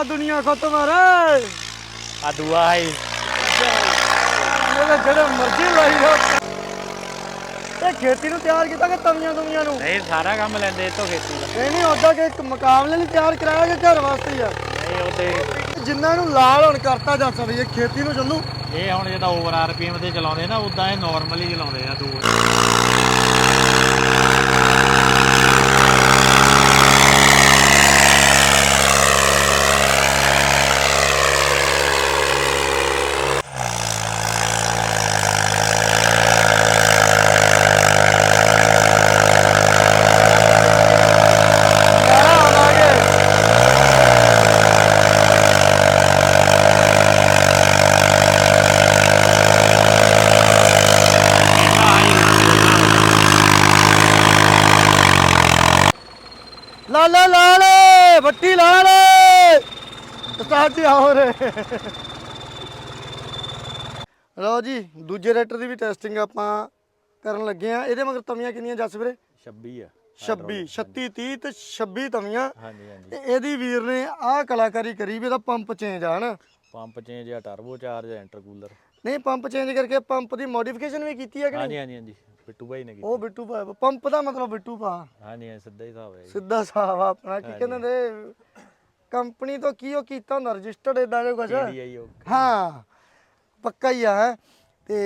ਬਬੂਆ ਦੁਨੀਆ ਖਤਮ ਆ ਰੇ। ਆ ਦੂਆ ਹੈ। ਮੇਰੇ ਜਿਹੜੇ ਮਰਜ਼ੀ ਲਾਈ ਹੋ ਇਹ ਖੇਤੀ ਨੂੰ ਤਿਆਰ ਕੀਤਾ ਕਿ ਤਵੀਆਂ ਤੁਮੀਆਂ ਨੂੰ? ਨਹੀਂ ਸਾਰਾ ਕੰਮ ਲੈਂਦੇ ਇਹ ਤੋਂ ਖੇਤੀ ਦਾ। ਇਹ ਨਹੀਂ ਹੁੰਦਾ ਕਿ ਇੱਕ ਮੁਕਾਬਲੇ ਲਈ ਤਿਆਰ ਕਰਾਇਆ ਕਿ ਘਰ ਵਾਸਤੇ ਹੀ ਆ? ਨਹੀਂ ਉਹਦੇ ਜਿੰਨਾਂ ਨੂੰ ਲਾਲ ਹੁਣ ਕਰਤਾ ਜਾ ਸਕਦੀ ਇਹ ਖੇਤੀ ਨੂੰ ਚੱਲੂ। ਇਹ ਹੁਣ ਜਿਹਦਾ ਓਵਰ ਆਰਪੀਐਮ ਤੇ ਚਲਾਉਂਦੇ ਨਾ ਉਦਾਂ ਇਹ ਨਾਰਮਲੀ ਚਲਾਉਂਦੇ ਆ ਦੂਰ ਸਾਰਾ ਆਵਾਂਗੇ ਲਾਲਾ ਲਾਲ ਬੱਟੀ ਲਾਲ ਉਸਤਾਦ ਜੀ ਆਓ ਰੇ। ਲਓ ਜੀ ਦੂਜੇ ਰੈਟਰ ਦੀ ਵੀ ਟੈਸਟਿੰਗ ਆਪਾਂ ਕਰਨ ਲੱਗੇ ਆ ਇਹਦੇ ਮਗਰ ਤਵੀਆਂ ਕਿੰਨੀਆਂ ਜੱਸ ਵੀਰੇ? 26 ਆ। 26 36 30 ਤੇ 26 ਤਵੀਆਂ। ਹਾਂਜੀ ਹਾਂਜੀ। ਤੇ ਇਹਦੀ ਵੀਰ ਨੇ ਆਹ ਕਲਾਕਾਰੀ ਕਰੀ ਵੀ ਇਹਦਾ ਪੰਪ ਚੇਂਜ ਆ ਹਨਾ? ਪੰਪ ਚੇਂਜ ਆ ਟਰਬੋ ਚਾਰਜ ਆ ਇੰਟਰਕੂਲਰ ਨਹੀਂ ਪੰਪ ਚੇਂਜ ਕਰਕੇ ਪੰਪ ਦੀ ਮੋਡੀਫਿਕੇਸ਼ਨ ਵੀ ਕੀਤੀ ਹੈ ਕਿ ਨਹੀਂ? ਹਾਂਜੀ ਹਾਂਜੀ ਹਾਂਜੀ। ਬਿੱਟੂ ਭਾਈ ਨੇ ਕੀਤੀ। ਉਹ ਬਿੱਟੂ ਭਾ ਪੰਪ ਦਾ ਮਤਲਬ ਬਿੱਟੂ ਭਾ। ਹਾਂਜੀ ਹਾਂਜੀ ਸਿੱਧਾ ਹੀ ਹਿਸਾਬ ਹੈ ਜੀ। ਸਿੱਧਾ ਸਾਫ਼ ਆਪਣਾ ਕੀ ਕਹਿੰਦੇ ਨੇ ਕੰਪਨੀ ਤੋਂ ਕੀ ਉਹ ਕੀਤਾ ਹੁੰਦਾ ਰਜਿਸਟਰਡ ਇਦਾਂ ਦੇ ਕੁਝ TDI ਉਹ ਹਾਂ ਪੱਕਾ ਹੀ ਆ ਹੈਂ। ਤੇ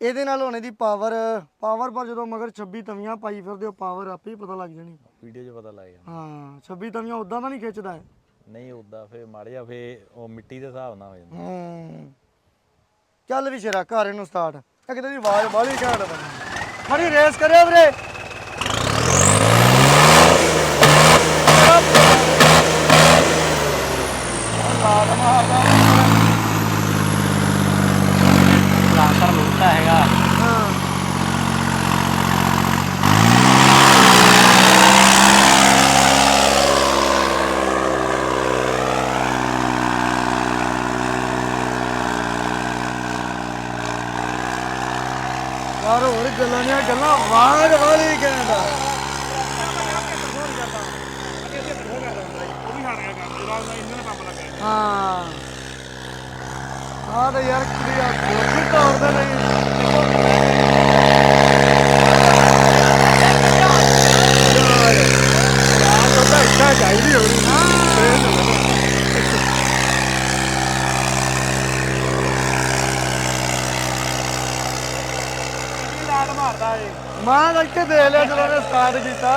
ਇਹਦੇ ਨਾਲ ਹੋਣੇ ਦੀ ਪਾਵਰ ਪਾਵਰ ਪਰ ਜਦੋਂ ਮਗਰ 26 ਤਵੀਆਂ ਪਾਈ ਫਿਰਦੇ ਹੋ ਪਾਵਰ ਆਪੇ ਹੀ ਪਤਾ ਲੱਗ ਜਾਣੀ। ਵੀਡੀਓ 'ਚ ਪਤਾ ਲੱਗ ਜਾਂਦਾ। ਹਾਂ 26 ਤਵੀਆਂ ਉਦਾਂ ਦਾ ਨਹੀਂ ਖਿੱਚਦਾ ਹੈ ਨਹੀਂ ਉਦਾਂ ਫੇ ਮਾੜ ਜਾ ਫੇ ਉਹ ਮਿੱਟੀ ਦੇ ਹਿਸਾਬ ਨਾਲ ਹੋ ਜਾਂਦਾ। ਹੂੰ। ਚੱਲ ਵੀ ਸ਼ੇਰਾ ਘਰ ਇਹਨੂੰ ਸਟਾਰਟ ਇਹ ਕਿਤੇ ਦੀ ਆਵਾਜ਼ ਬਾਹਲੀ ਘਾਟ ਬਣੀ। ਖੜੀ ਰੇਸ ਕਰਿਓ ਵੀਰੇ ਲਾਲ ਮਾਰਦਾ ਟਰਾਂਸਫਰ ਲੋਟਾ ਹੈਗਾ ਹਾਂ ਯਾਰ ਹੋਰ ਗੱਲਾਂ ਨੇ ਗੱਲਾਂ ਆਵਾਜ਼ ਵਾਲੀ ਕਹਿੰਦਾ ਹਾਂ। ਆਹ ਤਾਂ ਯਾਰ ਕਿਹੜੀ ਆ ਕੋਸ਼ਿਸ਼ ਤਾਂ ਹੁੰਦਾ ਨਹੀਂ ਯਾਰ ਤਾਂ ਤਾਂ ਇੱਛਾ ਚਾਹੀਦੀ ਹੋਣੀ ਲਾਲ ਮਾਰਦਾ ਏ ਮਾਂ ਲੱਗ ਕੇ ਦੇਖ ਲਿਆ ਜਦੋਂ ਨੇ ਸਟਾਰਟ ਕੀਤਾ।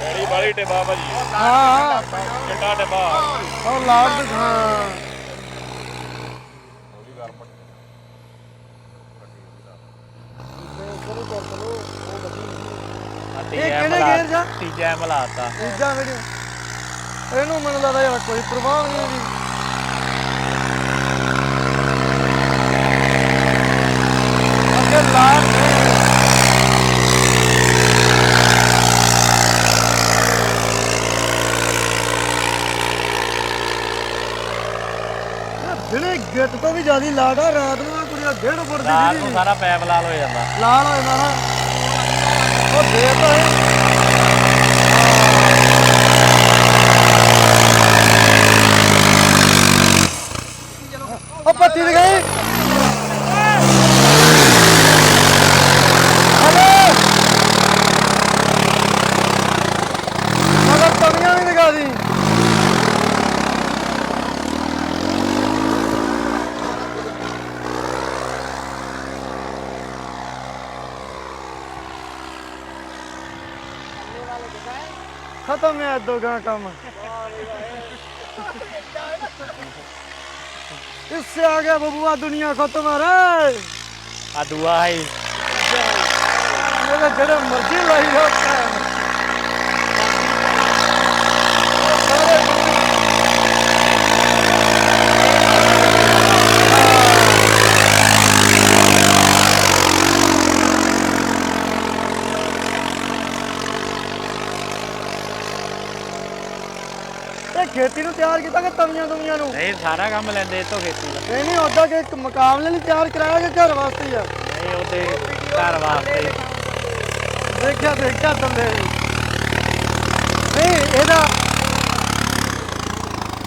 ਡੈਡੀ ਬਾਲੀ ਟੇਬਾ ਭਾਜੀ। ਹਾਂ। ਕਿੱਡਾ ਟੇਬਾ। ਉਹ ਲਾਡ ਹਾਂ ਇਹ ਕਿਹੜੇ 'ਚ ਆ? ਤੀਜਾ ਐਮ ਲਾਤਾ ਇਦਾਂ ਵੀਡੀਓ ਇਹਨੂੰ ਮੈਨੂੰ ਲੱਗਦਾ ਯਾਰ ਕੋਈ ਪ੍ਰਭਾਵ ਨਹੀਂ ਇਹਦੀ ਅੱਗੇ ਲਾਡ ਦਿਨੇ ਗਿੱਟ ਤੋਂ ਵੀ ਜ਼ਿਆਦਾ ਲਾਡ ਆ ਰਾਤ ਨੂੰ ਕੁੜੀਆਂ ਡੇਢ ਫੁੱਟ ਦੀ ਰਾਤ ਸਾਰਾ ਪੈਪ ਲਾਲ ਹੋ ਜਾਂਦਾ ਲਾਲ ਹੋ ਜਾਂਦਾ ਨਾ ਉਹ ਦੇ ਤਾਂ ਇਹ। कर्नाटक में इससे आगे बबुआ दुनिया खत्म है अदुआ है मेरे जड़े मर्जी लगी होता है ਇਹ ਖੇਤੀ ਨੂੰ ਤਿਆਰ ਕੀਤਾ ਕਿ ਤਵੀਆਂ ਤੁਵੀਆਂ ਨੂੰ? ਨਹੀਂ ਸਾਰਾ ਕੰਮ ਲੈਂਦੇ ਇਹ ਤੋਂ ਖੇਤੀ ਦਾ। ਇਹ ਨਹੀਂ ਹੁੰਦਾ ਕਿ ਇੱਕ ਮੁਕਾਬਲੇ ਲਈ ਤਿਆਰ ਕਰਾਇਆ ਕਿ ਘਰ ਵਾਸਤੇ ਹੀ ਆ? ਨਹੀਂ ਉਹਦੇ ਘਰ ਵਾਸਤੇ ਦੇਖਿਆ ਦੇਖਿਆ ਥੱਲੇ। ਨਹੀਂ ਇਹਦਾ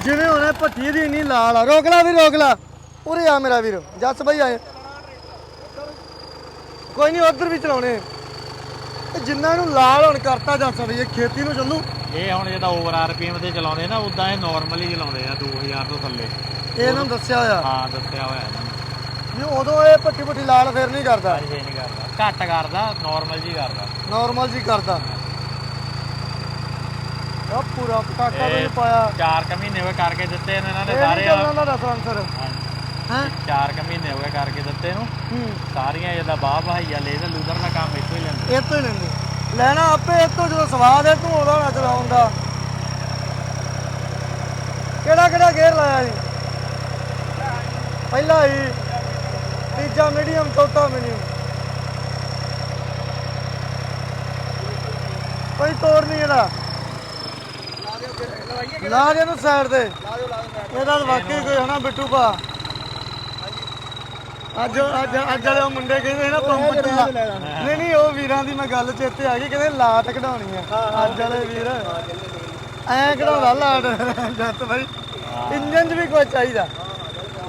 ਜਿਵੇਂ ਹੁਣ ਇਹ ਭੱਠੀ ਦੀ ਇੰਨੀ ਲਾਲ ਆ। ਰੋਕ ਲਾ ਵੀ ਰੋਕ ਲਾ। ਉਰੇ ਆ ਮੇਰਾ ਵੀਰ ਜੱਸ ਬਾਈ ਆਏ। ਕੋਈ ਨਹੀਂ ਉਧਰ ਵੀ ਚਲਾਉਣੇ। ਜਿੰਨਾ ਨੂੰ ਲਾਲ ਹੁਣ ਕਰਤਾ ਜੱਸ ਬਈ ਇਹ ਖੇਤੀ ਨੂੰ ਚੱਲੂ। ਇਹ ਹੁਣ ਜਿਹਦਾ ਓਵਰ ਆਰਪੀਐਮ ਤੇ ਚਲਾਉਂਦੇ ਨਾ ਉਦਾਂ ਇਹ ਨਾਰਮਲੀ ਚਲਾਉਂਦੇ ਆ 2000 ਤੋਂ ਥੱਲੇ। ਇਹ ਇਹਨਾਂ ਨੂੰ ਦੱਸਿਆ ਹੋਇਆ? ਹਾਂ ਦੱਸਿਆ ਹੋਇਆ ਇਹਨਾਂ ਨੇ। ਵੀ ਉਦੋਂ ਇਹ ਭੱਠੀ ਭੱਠੀ ਲਾਲ ਫੇਰ ਨਹੀਂ ਕਰਦਾ। ਇਹ ਨਹੀਂ ਕਰਦਾ। ਘੱਟ ਕਰਦਾ ਨਾਰਮਲ ਜੀ ਕਰਦਾ। ਨਾਰਮਲ ਜੀ ਕਰਦਾ। ਆ ਪੂਰਾ ਪਟਾਕਾ ਵੀ ਇਹ ਪਾਇਆ। ਚਾਰ ਕੁ ਮਹੀਨੇ ਹੋਏ ਕਰਕੇ ਦਿੱਤੇ ਨੇ ਇਹਨਾਂ ਨੇ ਸਾਰੇ ਨਹੀਂ ਚੱਲਣਾ ਦਾ ਦੱਸ ਹਾਂਜੀ। ਹੈ? ਚਾਰ ਕੁ ਮਹੀਨੇ ਹੋ ਗਏ ਕਰਕੇ ਦਿੱਤੇ ਨੂੰ ਹੂੰ। ਸਾਰੀਆਂ ਜਿਹਦਾ ਬਾਹ ਬਹਾਈਆ ਲੇਜ਼ਰ ਲੂਜ਼ਰ ਦਾ ਕੰਮ ਇੱਥੋਂ ਹੀ ਲੈਂਦੇ ਇਹ ਤੋਂ ਹੀ ਲੈਂਦੇ ਲੈਣਾ ਆਪੇ ਤੋਂ ਜਦੋਂ ਸਵਾਦ ਹੈ ਤੂੰ ਉਹਦਾ ਨਾ ਚਲਾਉਣ ਦਾ। ਕਿਹੜਾ ਕਿਹੜਾ ਗੇਅਰ ਲਾਇਆ ਜੀ? ਪਹਿਲਾ ਹੀ ਤੀਜਾ ਮੀਡੀਅਮ ਚੌਥਾ ਮੀਡੀਅਮ ਕੋਈ ਤੋੜ ਨਹੀਂ ਇਹਦਾ। ਲਾ ਦੇ ਨੂੰ ਸਾਈਡ ਤੇ। ਇਹਦਾ ਤਾਂ ਵਾਕਈ ਕੋਈ ਹਨਾ ਬਿੱਟੂ ਭਾ। ਅੱਜ ਅੱਜ ਅੱਜ ਵਾਲੇ ਉਹ ਮੁੰਡੇ ਕਹਿੰਦੇ ਨਾ ਪੰਪ ਚ ਲਾ ਨਹੀਂ ਨਹੀਂ ਉਹ ਵੀਰਾਂ ਦੀ ਮੈਂ ਗੱਲ ਚੇਤੇ ਆ ਗਈ ਕਹਿੰਦੇ ਲਾਟ ਕਢਾਉਣੀ ਆ। ਅੱਜ ਵਾਲੇ ਵੀਰ। ਐ ਕਢਾਉਂਦਾ ਲਾਟ। ਜੱਤ ਬਾਈ ਇੰਜਨ 'ਚ ਵੀ ਕੋਈ ਚਾਹੀਦਾ।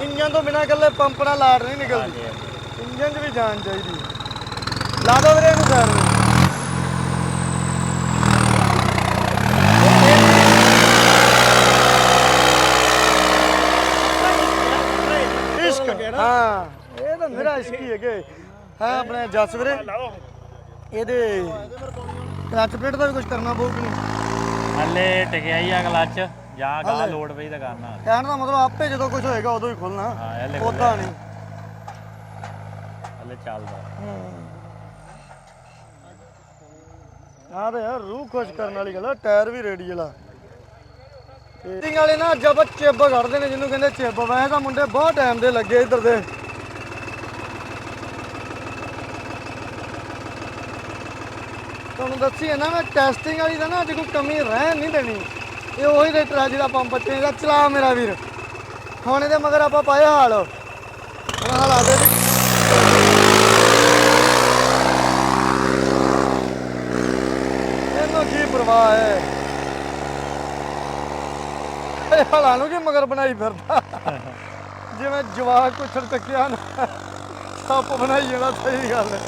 ਇੰਜਨ ਤੋਂ ਬਿਨਾ ਇਕੱਲੇ ਪੰਪ ਨਾਲ ਲਾਟ ਨਹੀਂ ਨਿਕਲਦੀ। ਇੰਜਨ 'ਚ ਵੀ ਜਾਨ ਚਾਹੀਦੀ। ਲਾ ਦੋ ਵੀਰੇ ਇਹਨੂੰ ਤੇ ਇਸ਼ਕ। ਹਾਂ। ਤਾਂ ਮੇਰਾ ਇਸ਼ਕ ਹੈਗੇ। ਹਾਂ ਆਪਣੇ ਜਸ ਵੀਰੇ। ਇਹਦੇ ਕਲਚ ਪਲੇਟ ਦਾ ਵੀ ਕੁਝ ਕਰਨਾ ਪਊ ਕਿ ਨਹੀਂ? ਹੱਲੇ ਟਿਕਿਆ ਹੀ ਆ ਕਲੱਚ ਜਾਂ ਗਾ ਲੋਡ ਪਈ ਤਾਂ ਕਰਨਾ। ਕਹਿਣ ਦਾ ਮਤਲਬ ਆਪੇ ਜਦੋਂ ਕੁਝ ਹੋਏਗਾ ਉਦੋਂ ਹੀ ਖੁੱਲਣਾ। ਹਾਂ ਹੱਲੇ ਉਦਾਂ ਨਹੀਂ। ਹੱਲੇ ਚੱਲਦਾ। ਆਹ ਤੇ ਯਾਰ ਰੂਹ ਖੁਸ਼ ਕਰਨ ਵਾਲੀ ਗੱਲ ਆ ਟਾਇਰ ਵੀ ਰੇਡੀਅਲ ਆ ਟਿੰਗ ਵਾਲੇ ਨਾ ਜਬ ਚਿੱਬ ਕੱਢਦੇ ਨੇ ਜਿਹਨੂੰ ਕਹਿੰਦੇ ਚਿੱਬ। ਵੈਸੇ ਤਾਂ ਮੁੰਡੇ ਬਹੁਤ ਟਾਈਮ ਦੇ ਲੱਗੇ ਇੱਧਰ ਦੇ। ਤੁਹਾਨੂੰ ਦੱਸੀ ਹੈ ਨਾ, ਮੈਂ ਟੈਸਟਿੰਗ ਵਾਲੀ ਦਾ ਨਾ ਅੱਜ ਕੋਈ ਕਮੀ ਰਹਿ ਨਹੀਂ ਦੇਣੀ। ਇਹ ਉਹੀ ਰੇਟਰ ਆ ਜਿਹੜਾ ਪੰਪ ਬੱਚੇ ਦਾ। ਚਲਾ ਮੇਰਾ ਵੀਰ। ਹੁਣ ਇਹਦੇ ਮਗਰ ਆਪਾਂ ਪਾਏ ਹਾਲ। ਹੁਣ ਹਾਲ ਆ ਦੇ ਇਹਨੂੰ ਕੀ ਪਰਵਾਹ ਹੈ? ਇਹ ਹਾਲਾਂ ਨੂੰ ਕੀ ਮਗਰ ਬਣਾਈ ਫਿਰਦਾ? ਜਿਵੇਂ ਜਵਾਕ ਕੁਛੜ ਚੱਕਿਆ ਨਾ, ਸੱਪ ਬਣਾਈ ਜਾਣਾ ਸਹੀ ਗੱਲ ਹੈ।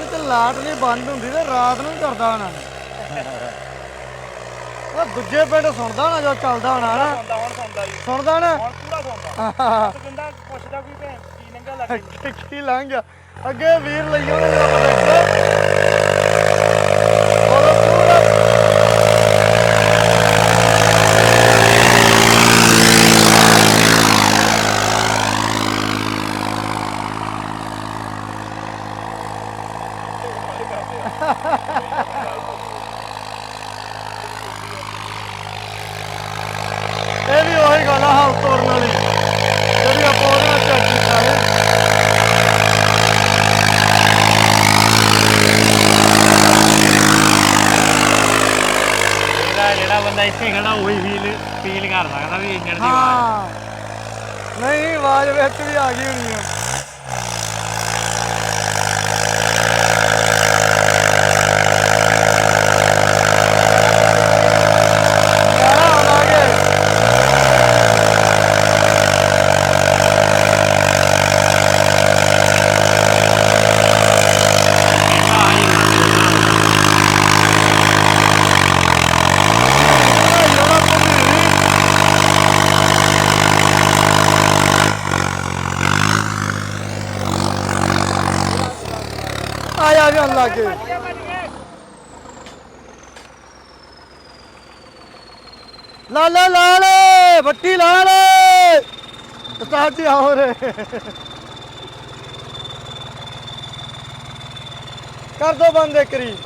ਦਿਨ ਚ ਲਾਟ ਨਹੀਂ ਬੰਦ ਹੁੰਦੀ ਤੇ ਰਾਤ ਨੂੰ ਹੀ ਕਰਦਾ ਹੋਣਾ। ਉਹ ਦੂਜੇ ਪਿੰਡ ਸੁਣਦਾ ਨਾ ਜੋ ਚੱਲਦਾ ਹੋਣਾ ਨਾ। ਸੁਣਦਾ ਹੁਣ ਸੁਣਦਾ ਜੀ। ਸੁਣਦਾ ਨਾ ਹੁਣ ਪੂਰਾ ਸੁਣਦਾ। ਕਹਿੰਦਾ ਪੁੱਛਦਾ ਕੋਈ ਭੈਣ ਕੀ ਨੰਗਾ ਲੱਗ। ਕੀ- ਕੀ ਲੰਘ ਗਿਆ? ਅੱਗੇ ਵੀਰ ਲਈ ਉਹਨੇ ਜਦੋਂ ਆਪਾਂ ਦੇਖਿਆ ਉਹ ਪੂਰਾ ਇਹ ਵੀ ਉਹੀ ਗੱਲ ਆ ਹਾਉ ਤੋੜਨ ਵਾਲੀ ਜਿਹੜੀ ਆਪਾਂ ਉਹਦੇ ਨਾਲ ਚੈੱਕ ਕੀਤਾ ਹੈ ਜਿਹੜਾ ਬੰਦਾ ਇੱਥੇ ਖੜਾ, ਉਹੀ ਫੀਲ ਫੀਲ ਕਰ ਸਕਦਾ ਵੀ ਇੰਜਣ ਦੀ ਆਵਾਜ਼ ਹਾਂ। ਨਹੀਂ ਨਹੀਂ, ਆਵਾਜ਼ ਵਿੱਚ ਵੀ ਆ ਗਈ ਹੋਣੀ ਆ ਸਾਰਾ ਆਵਾਂਗੇ ਆਇਆ ਵੀ ਅੱਲਾ ਕੇ ਲਾ ਲਾ ਲਾ ਲੈ ਬੱਟੀ ਲਾ ਲੈ ਉਸਤਾਦ ਜੀ ਆਓ ਰੇ ਕਰ ਦੋ ਬੰਦ ਇੱਕ ਰੀ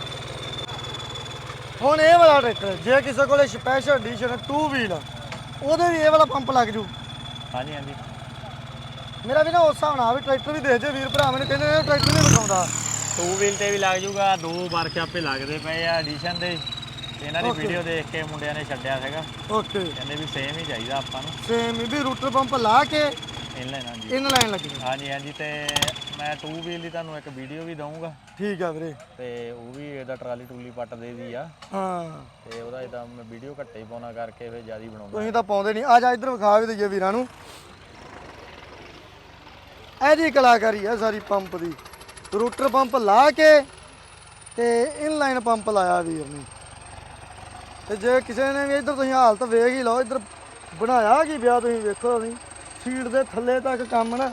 ਹੁਣ ਇਹ ਵਾਲਾ ਟਰੈਕਟਰ ਜੇ ਕਿਸੇ ਕੋਲੇ ਸਪੈਸ਼ਲ ਐਡੀਸ਼ਨ 2 ਵੀਲ ਉਹਦੇ ਵੀ ਇਹ ਵਾਲਾ ਪੰਪ ਲੱਗ ਜੂ। ਹਾਂਜੀ ਹਾਂਜੀ। ਮੇਰਾ ਵੀ ਨਾ ਉਸ ਹਿਸਾਬ ਨਾਲ ਵੀ ਟਰੈਕਟਰ ਵੀ ਦੇਖ ਜੇ ਵੀਰ ਭਰਾ ਮੈਨੂੰ ਕਹਿੰਦੇ ਨੇ ਟਰੈਕਟਰ ਨਹੀਂ ਵਿਖਾਉਂਦਾ। ਟੂ ਵੀਲ ਤੇ ਵੀ ਲੱਗ ਜੂਗਾ ਦੋ ਵਰਕਸ਼ਾਪੇ ਲੱਗਦੇ ਪਏ ਆ ਐਡੀਸ਼ਨ ਦੇ। ਤੇ ਇਹਨਾਂ ਦੀ ਵੀਡੀਓ ਦੇਖ ਕੇ ਮੁੰਡਿਆਂ ਨੇ ਛੱਡਿਆ ਸੀਗਾ। ਓਕੇ ਕਹਿੰਦੇ ਵੀ ਸੇਮ ਹੀ ਚਾਹੀਦਾ ਆਪਾਂ ਨੂੰ। ਸੇਮ ਵੀ ਰੂਟਰ ਪੰਪ ਲਾ ਕੇ ਇਨਲਾਈਨ ਹਾਂਜੀ। ਇਨ ਲਾਈਨ ਲੱਗਣੀ ਹਾਂਜੀ ਹਾਂਜੀ ਤੇ ਮੈਂ ਟੂ ਵੀਲ ਦੀ ਤੁਹਾਨੂੰ ਇੱਕ ਵੀਡੀਓ ਵੀ ਦਊਂਗਾ। ਠੀਕ ਆ ਵੀਰੇ। ਤੇ ਉਹ ਵੀ ਇਹਦਾ ਟਰਾਲੀ ਟੂਲੀ ਪੱਟ ਦੇ ਦੀ ਆ। ਹਾਂ। ਤੇ ਉਹਦਾ ਇਦਾਂ ਮੈਂ ਵੀਡੀਓ ਘੱਟੇ ਹੀ ਪਾਉਣਾ ਕਰਕੇ ਫਿਰ ਜ਼ਿਆਦਾ ਬਣਾਉਂਦਾ। ਤੁਸੀਂ ਤਾਂ ਪਾਉਂਦੇ ਨਹੀਂ। ਆ ਜਾ ਇੱਧਰ ਵਿਖਾ ਵੀ ਦਈਏ ਵੀਰਾਂ ਨੂੰ। ਇਹਦੀ ਕਲਾਕਾਰੀ ਆ ਸਾਰੀ ਪੰਪ ਦੀ। ਰੂਟਰ ਪੰਪ ਲਾ ਕੇ ਤੇ ਇਨਲਾਈਨ ਪੰਪ ਲਾਇਆ ਵੀਰ ਨੇ। ਤੇ ਜੇ ਕਿਸੇ ਨੇ ਵੀ ਇੱਧਰ ਤੁਸੀਂ ਹਾਲਤ ਵੇਖ ਹੀ ਲਓ ਇੱਧਰ ਬਣਾਇਆ ਕੀ ਵਿਆਹ ਤੁਸੀਂ ਵੇਖੋ ਤੁਸੀਂ। ਸੀਟ ਦੇ ਥੱਲੇ ਤੱਕ ਕੰਮ ਨਾ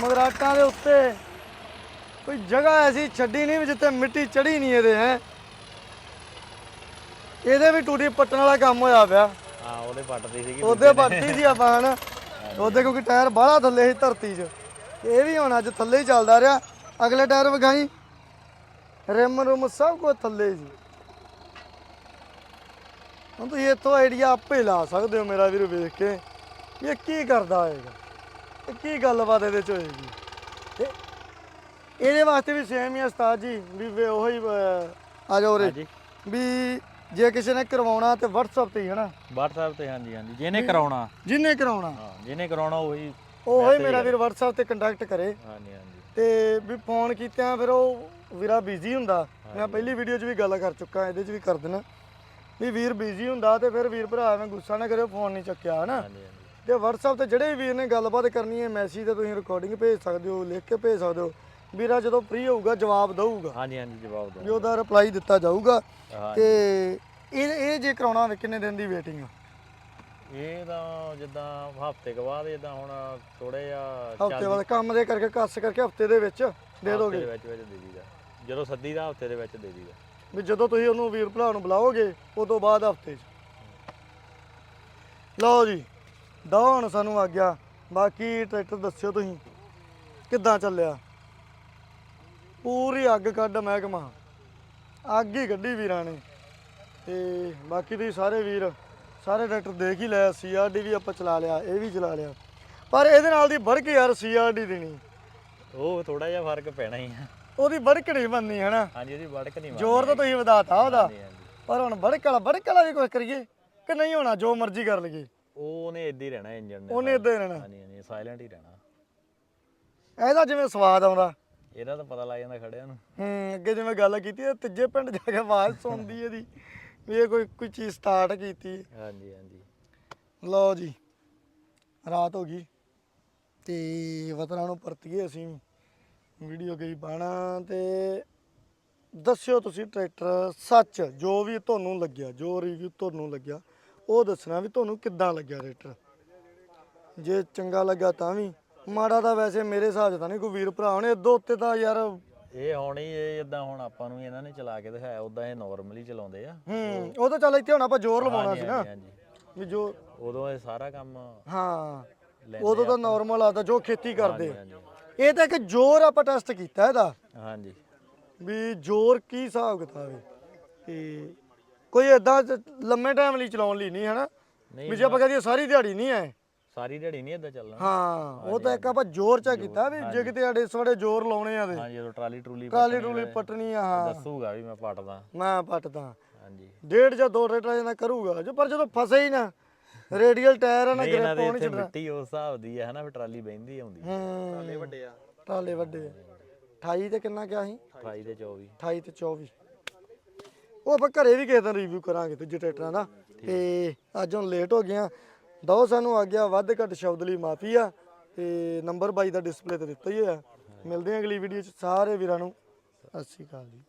ਮਗਰਾਟਾਂ ਦੇ ਉੱਤੇ ਕੋਈ ਜਗ੍ਹਾ ਐਸੀ ਛੱਡੀ ਨਹੀਂ ਜਿੱਥੇ ਮਿੱਟੀ ਚੜੀ ਨਹੀਂ ਇਹਦੇ ਹੈ। ਇਹਦੇ ਵੀ ਟੂਟੀ ਪੱਟਣ ਵਾਲਾ ਕੰਮ ਹੋਇਆ ਪਿਆ। ਹਾਂ ਉਹਦੇ ਪੱਟਦੀ ਸੀਗੀ ਉਹਦੇ ਪੱਟੀ ਸੀ ਆਪਾਂ ਹਨ। ਉਹਦੇ ਕਿਉਂਕਿ ਟਾਇਰ ਬਾਹਲਾ ਥੱਲੇ ਸੀ ਧਰਤੀ 'ਚ। ਇਹ ਵੀ ਹੁਣ ਅੱਜ ਥੱਲੇ ਹੀ ਚੱਲਦਾ ਰਿਹਾ। ਅਗਲੇ ਟਾਇਰ ਵਗਾਈ ਰਿਮ ਰੁਮ ਸਭ ਕੁਝ ਥੱਲੇ ਸੀ। ਹੁਣ ਤੁਸੀਂ ਇੱਥੋਂ ਆਈਡੀਆ ਆਪੇ ਲਾ ਸਕਦੇ ਹੋ ਮੇਰਾ ਵੀਰ ਵੇਖ ਕੇ ਇਹ ਕੀ ਕਰਦਾ ਹੋਏਗਾ ਇਹ ਕੀ ਗੱਲਬਾਤ ਇਹਦੇ 'ਚ ਹੋਏਗੀ। ਤੇ ਇਹਦੇ ਵਾਸਤੇ ਵੀ ਸੇਮ ਹੀ ਆ ਉਸਤਾਦ ਜੀ ਵੀ ਉਹੀ ਆ ਜਾਓ ਰੇ ਵੀ ਜੇ ਕਿਸੇ ਨੇ ਕਰਵਾਉਣਾ ਤੇ WhatsApp ਤੇ ਹੀ ਹਨਾ? WhatsApp ਤੇ ਹਾਂਜੀ ਹਾਂਜੀ। ਜਿਹਨੇ ਕਰਾਉਣਾ। ਜਿਹਨੇ ਕਰਾਉਣਾ। ਹਾਂ ਜਿਹਨੇ ਕਰਾਉਣਾ ਉਹੀ ਉਹ ਹੀ ਮੇਰਾ ਵੀਰ WhatsApp ਤੇ ਕੰਟੈਕਟ ਕਰੇ। ਹਾਂਜੀ ਹਾਂਜੀ। ਤੇ ਵੀ ਫੋਨ ਕੀਤਿਆਂ ਫਿਰ ਉਹ ਵੀਰਾ ਬਿਜ਼ੀ ਹੁੰਦਾ। ਮੈਂ ਪਹਿਲੀ ਵੀਡੀਓ 'ਚ ਵੀ ਗੱਲ ਕਰ ਚੁੱਕਾ ਇਹਦੇ 'ਚ ਵੀ ਕਰ ਦੇਣਾ। ਵੀ ਵੀਰ ਬਿਜ਼ੀ ਹੁੰਦਾ ਤੇ ਫਿਰ ਵੀਰ ਭਰਾ ਐਵੇਂ ਗੁੱਸਾ ਨਾ ਕਰਿਓ ਫੋਨ ਨਹੀਂ ਚੱਕਿਆ ਹਨਾ? ਹਾਂਜੀ ਹਾਂਜੀ। ਤੇ WhatsApp ਤੇ ਜਿਹੜੇ ਵੀ ਵੀਰ ਨੇ ਗੱਲਬਾਤ ਕਰਨੀ ਹੈ ਮੈਸੇਜ ਤੇ ਤੁਸੀਂ ਰਿਕਾਰਡਿੰਗ ਭੇਜ ਸਕਦੇ ਹੋ ਲਿਖ ਕੇ ਭੇਜ ਸਕਦੇ ਹੋ। ਵੀਰਾ ਜਦੋਂ ਫ੍ਰੀ ਹੋਊਗਾ ਜਵਾਬ ਦਊਗਾ। ਹਾਂਜੀ ਹਾਂਜੀ ਜਵਾਬ ਵੀ ਦੋ ਉਹਦਾ ਰਿਪਲਾਈ ਦਿੱਤਾ ਜਾਊਗਾ। ਤੇ ਇਹ ਇਹ ਜੇ ਕਰਾਉਣਾ ਹੋਵੇ ਕਿੰਨੇ ਦਿਨ ਦੀ ਵੇਟਿੰਗ ਆ? ਇਹ ਤਾਂ ਜਿੱਦਾਂ ਹਫ਼ਤੇ ਕੁ ਬਾਅਦ ਜਿੱਦਾਂ ਹੁਣ ਥੋੜੇ ਜਿਹਾ ਹਫ਼ਤੇ ਬਾਅਦ ਕੰਮ ਦੇ ਕਰਕੇ ਕੱਸ ਕਰਕੇ ਹਫ਼ਤੇ ਦੇ ਵਿੱਚ ਦੇ ਦੋਗੇ? ਦੇ ਵਿੱਚ ਵਿੱਚ ਦੇ ਦੀਦਾ ਜਦੋਂ ਸੱਦੀ ਦਾ ਹਫ਼ਤੇ ਦੇ ਵਿੱਚ ਦੇ ਦੀਦਾ ਵੀ ਜਦੋਂ ਤੁਸੀਂ ਉਹਨੂੰ ਵੀਰ ਭਰਾ ਨੂੰ ਬੁਲਾਓਗੇ ਉਸ ਤੋਂ ਬਾਅਦ ਹਫ਼ਤੇ 'ਚ। ਲਓ ਜੀ ਦੋ ਹੁਣ ਸਾਨੂੰ ਆ ਗਿਆ। ਬਾਕੀ ਟਰੈਕਟਰ ਦੱਸਿਓ ਤੁਸੀਂ, ਕਿੱਦਾਂ ਚੱਲਿਆ? ਪੂਰੀ ਅੱਗ ਕੱਢ ਮਹਿਕਮਾ। ਅੱਗ ਹੀ ਕੱਢੀ ਵੀਰਾਂ ਨੇ। ਤੇ ਬਾਕੀ ਤੁਸੀਂ ਸਾਰੇ ਵੀਰ, ਸਾਰੇ ਟਰੈਕਟਰ ਦੇਖ ਹੀ ਲਿਆ ਸੀਆਰਡੀ ਵੀ ਆਪਾਂ ਚਲਾ ਲਿਆ, ਇਹ ਵੀ ਚਲਾ ਲਿਆ। ਪਰ ਇਹਦੇ ਨਾਲ ਦੀ ਵੜਕ ਯਾਰ ਸੀਆਰਡੀ ਦੀ ਨਹੀਂ। ਉਹ ਥੋੜਾ ਜਿਹਾ ਫ਼ਰਕ ਪੈਣਾ ਹੀ ਆ। ਉਹਦੀ ਵੜਕ ਨਹੀਂ ਬੰਨੀ ਹਨਾ? ਹਾਂਜੀ ਉਹਦੀ ਵੜਕ ਨਹੀਂ ਜ਼ੋਰ ਤਾਂ ਤੁਸੀਂ ਵਧਾਤਾ ਉਹਦਾ। ਹਾਂਜੀ ਹਾਂਜੀ। ਪਰ ਹੁਣ ਵੜਕ ਵਾਲਾ ਵੜਕ ਵਾਲਾ ਵੀ ਕੁਝ ਕਰੀਏ ਕਿ ਨਹੀਂ ਹੋਣਾ ਜੋ ਮਰਜ਼ੀ ਕਰ ਲਈਏ? ਉਹ ਉਹਨੇ ਇੱਦਾਂ ਹੀ ਰਹਿਣਾ ਇੰਜਨ ਨੇ ਉਹਨੇ ਇਦਾਂ ਹੀ ਰਹਿਣਾ। ਹਾਂਜੀ ਹਾਂਜੀ ਸਾਇਲੈਂਟ ਹੀ ਰਹਿਣਾ। ਇਹਦਾ ਜਿਵੇਂ ਸਵਾਦ ਆਉਂਦਾ। ਇਹਦਾ ਤਾਂ ਪਤਾ ਲੱਗ ਜਾਂਦਾ ਖੜਿਆਂ ਨੂੰ। ਹੂੰ ਅੱਗੇ ਜਿਵੇਂ ਗੱਲ ਕੀਤੀ ਇਹ ਤੀਜੇ ਪਿੰਡ ਜਾ ਕੇ ਆਵਾਜ਼ ਸੁਣਦੀ ਇਹਦੀ ਵੀ ਇਹ ਕੋਈ ਕੋਈ ਚੀਜ਼ ਸਟਾਰਟ ਕੀਤੀ। ਹਾਂਜੀ ਹਾਂਜੀ। ਲਓ ਜੀ ਰਾਤ ਹੋ ਗਈ ਤੇ ਵਤਨਾਂ ਨੂੰ ਪਰਤੀਏ ਅਸੀਂ ਵੀਡੀਓ ਗਈ ਬਾਣਾ ਤੇ ਦੱਸਿਓ ਤੁਸੀਂ ਟਰੈਕਟਰ ਸੱਚ ਜੋ ਵੀ ਤੁਹਾਨੂੰ ਲੱਗਿਆ ਜੋ ਰਿਵਿਊ ਤੁਹਾਨੂੰ ਲੱਗਿਆ ਉਹ ਦੱਸਣਾ ਵੀ ਤੁਹਾਨੂੰ ਕਿੱਦਾਂ ਲੱਗਿਆ ਟਰੈਕਟਰ। ਜੇ ਚੰਗਾ ਲੱਗਾ ਤਾਂ ਵੀ ਮਾੜਾ ਤਾਂ ਵੈਸੇ ਮੇਰੇ ਹਿਸਾਬ ਤਾਂ ਨਹੀਂ ਕੋਈ ਵੀਰ ਭਰਾ ਹੋਣੇ ਇਦੋਂ ਉੱਤੇ ਤਾਂ ਯਾਰ ਇਹ ਹੁਣ ਹੀ ਇਹ ਇਦਾਂ ਹੁਣ ਆਪਾਂ ਨੂੰ ਇਹਨਾਂ ਨੇ ਚਲਾ ਕੇ ਦਿਖਾਇਆ ਉਦਾਂ ਇਹ ਨਾਰਮਲੀ ਚਲਾਉਂਦੇ ਆ। ਹੂੰ ਉਹ ਤਾਂ ਚੱਲ ਇੱਥੇ ਹੁਣ ਆਪਾਂ ਜ਼ੋਰ ਲਵਾਉਣਾ ਸੀ ਨਾ ਹਾਂਜੀ। ਵੀ ਜੋ ਉਦੋਂ ਇਹ ਸਾਰਾ ਕੰਮ ਹਾਂ ਲੈਂਦੇ ਉਦੋਂ ਤਾਂ ਨਾਰਮਲ ਆਦਾ ਜੋ ਖੇਤੀ ਕਰਦੇ। ਹਾਂਜੀ। ਇਹ ਤਾਂ ਇੱਕ ਜ਼ੋਰ ਆਪਾਂ ਟੈਸਟ ਕੀਤਾ ਇਹਦਾ। ਹਾਂਜੀ। ਵੀ ਜ਼ੋਰ ਕੀ ਹਿਸਾਬ ਕਿਤਾਬ ਹੈ ਤੇ ਕੋਈ ਇਦਾਂ ਲੰਮੇ ਟਾਈਮ ਲਈ ਚਲਾਉਣ ਲਈ ਨਹੀਂ ਹਨਾ? ਨਹੀਂ ਵੀ ਜੇ ਆਪਾਂ ਕਹਦੀਏ ਸਾਰੀ ਦਿਹਾੜੀ ਨਹੀਂ ਹੈ ਸਾਰੀ ਦਿਹਾੜੀ ਨਹੀਂ ਇਦਾਂ ਚੱਲਣਾ। ਹਾਂ ਉਹ ਤਾਂ ਇੱਕ ਆਪਾਂ ਜ਼ੋਰ ਚਾ ਕੀਤਾ ਵੀ ਜੇ ਕਿਤੇ ਸਾਡੇ ਸਵੜੇ ਜ਼ੋਰ ਲਾਉਣੇ ਆ ਦੇ ਹਾਂਜੀ ਜਦੋਂ ਟਰਾਲੀ ਟਰੂਲੀ ਕਾਲੀ ਟੂਲੀ ਪਟਣੀ ਆ ਹਾਂ। ਦੱਸੂਗਾ ਵੀ ਮੈਂ ਪੱਟਦਾ। ਮੈਂ ਪੱਟਦਾ। ਹਾਂਜੀ। ਡੇਢ ਜਾਂ ਦੋ ਟਰੈਕਟਰਾਂ ਜਨਾ ਕਰੂਗਾ ਜੋ ਪਰ ਜਦੋਂ ਫਸੇ ਹੀ ਨਾ ਰੇਡੀਅਲ ਟਾਇਰ ਆ ਨਾ ਨਹੀਂ ਇਹਨਾਂ ਗ੍ਰਿਪ ਦੇ ਹੋਣੀ ਇੱਥੇ ਛੱਡਣਾ। ਮਿੱਟੀ ਉਸ ਹਿਸਾਬ ਦੀ ਹੈ ਹਨਾ ਵੀ ਟਰਾਲੀ ਬਹਿੰਦੀ ਆਉਂਦੀ। ਹੂੰ ਟਰਾਲੇ ਵੱਡੇ ਆ। ਟਰਾਲੇ ਵੱਡੇ 28 ਤੇ ਕਿੰਨਾ ਕਿਹਾ ਸੀ? 28 ਤੇ 24 28 ਤੇ 24 ਉਹ ਆਪਾਂ ਘਰੇ ਵੀ ਕਿਸੇ ਦਿਨ ਰਿਵਿਊ ਕਰਾਂਗੇ ਦੂਜੇ ਟਰੈਕਟਰਾਂ ਦਾ। ਤੇ ਅੱਜ ਹੁਣ ਲੇਟ ਹੋ ਗਏ ਆ। ਦੋ ਸਾਨੂੰ ਆ ਗਿਆ ਵੱਧ ਘੱਟ ਸ਼ਬਦ ਲਈ ਮਾਫੀ ਆ। ਤੇ ਨੰਬਰ 22 ਦਾ ਡਿਸਪਲੇ ਤੇ ਦਿੱਤਾ ਹੀ ਹੋਇਆ। ਮਿਲਦੇ ਆ ਅਗਲੀ ਵੀਡੀਓ ਚ ਸਾਰੇ ਵੀਰਾਂ ਨੂੰ। ਸਤਿ ਸ਼੍ਰੀ ਅਕਾਲ ਜੀ।